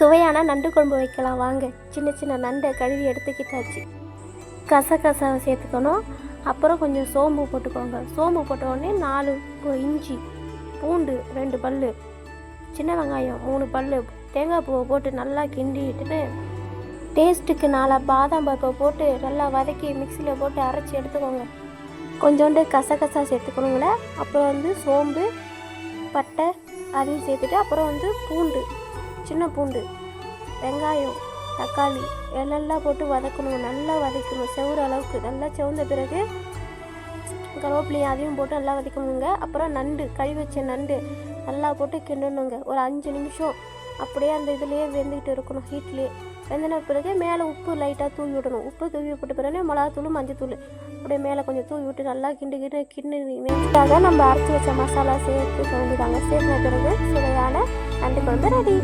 சுவையான நண்டு குழம்பு வைக்கலாம். வாங்க. சின்ன சின்ன நண்டை கழுவி எடுத்துக்கிட்டாச்சு. கசகசாவை சேர்த்துக்கணும். அப்புறம் கொஞ்சம் சோம்பு போட்டுக்கோங்க. சோம்பு போட்ட நாலு இஞ்சி பூண்டு ரெண்டு பல் சின்ன வெங்காயம் மூணு பல் தேங்காய் பூவை போட்டு நல்லா கிண்டிட்டு டேஸ்ட்டுக்கு நாலா பாதாம் பருப்பை போட்டு நல்லா வதக்கி மிக்சியில் போட்டு அரைச்சி எடுத்துக்கோங்க. கொஞ்சோண்டு கசகசா சேர்த்துக்கணுங்களே அப்புறம் வந்து சோம்பு பட்டை அதையும் சேர்த்துட்டு அப்புறம் வந்து பூண்டு. சின்ன பூண்டு வெங்காயம் தக்காளி எல்லாம் போட்டு வதக்கணும். நல்லா வதக்கணும். செவ்வற அளவுக்கு. நல்லா செவந்த பிறகு கருவேப்பிலையும் அதையும் போட்டு நல்லா வதக்கணுங்க. அப்புறம் நண்டு கழுவி வச்ச நண்டு நல்லா போட்டு கிண்டணுங்க. ஒரு அஞ்சு நிமிஷம் அப்படியே அந்த இதுலேயே வெந்துக்கிட்டு இருக்கணும் ஹீட்லேயே. வெந்தின பிறகு மேலே உப்பு லைட்டாக தூவி விடணும். உப்பு தூவி விட்ட பிறகு மிளகாத்தூள் மஞ்சத்தூள் அப்படியே மேலே கொஞ்சம் தூவி விட்டு நல்லா கிண்டு கிண்டு கிண்டு நம்ம அரைச்சி வச்ச மசாலா சேர்த்து வேண்டியதாங்க சேர்ந்த பிறகு சுவையான நண்டு குழம்பு ரெடி.